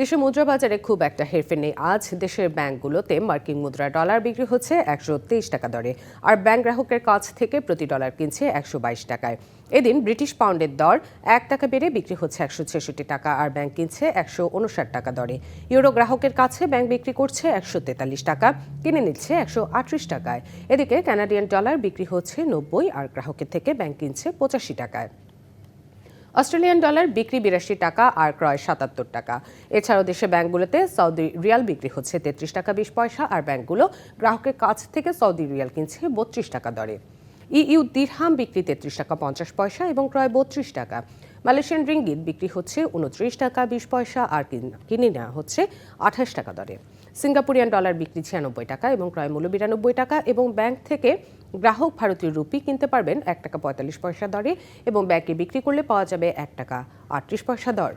দেশে মুদ্রা বাজারে খুব একটা হেরফের নেই। আজ দেশের ব্যাংকগুলোতে মার্কিন মুদ্রা ডলার বিক্রি হচ্ছে একশো তেইশ টাকা দরে, আর ব্যাংক গ্রাহকের কাছ থেকে প্রতি ডলার কিনছে একশো বাইশ টাকায়। এদিন ব্রিটিশ পাউন্ডের দর এক টাকা বেড়ে বিক্রি হচ্ছে একশো ছেষট্টি টাকা, আর ব্যাংক কিনছে একশো উনষাট টাকা দরে। ইউরো গ্রাহকের কাছে ব্যাংক বিক্রি করছে একশো তেতাল্লিশ টাকা, কিনে নিচ্ছে একশো আটত্রিশ টাকায়। এদিকে কানাডিয়ান ডলার বিক্রি হচ্ছে নব্বই, আর গ্রাহকের থেকে ব্যাংক কিনছে পঁচাশি টাকায়। অস্ট্রেলিয়ান ডলার বিক্রি বিরাশি টাকা আর ক্রয় সাতাত্তর টাকা। এছাড়াও দেশে ব্যাংকগুলোতে সৌদি রিয়াল বিক্রি হচ্ছে তেত্রিশ টাকা বিশ পয়সা আর ব্যাংকগুলো গ্রাহকের কাছ থেকে সৌদি রিয়াল কিনছে বত্রিশ টাকা দরে। ইইউ দিরহাম বিক্রি তেত্রিশ টাকা পঞ্চাশ পয়সা এবং ক্রয় বত্রিশ টাকা। মালয়েশিয়ান রিঙ্গিত বিক্রি হচ্ছে উনত্রিশ টাকা, বিশ পয়সা আর কিনে নেওয়া হচ্ছে আঠাশ টাকা দরে। সিঙ্গাপুরিয়ান ডলার বিক্রি ছিয়ানব্বই টাকা এবং ক্রয় মূল্য বিরানব্বই টাকা এবং ব্যাংক থেকে গ্রাহক ভারতীয় রুপি কিনতে পারবেন এক টাকা পঁয়তাল্লিশ পয়সা দরে এবং ব্যাংকে বিক্রি করলে পাওয়া যাবে এক টাকা আটত্রিশ পয়সা দর।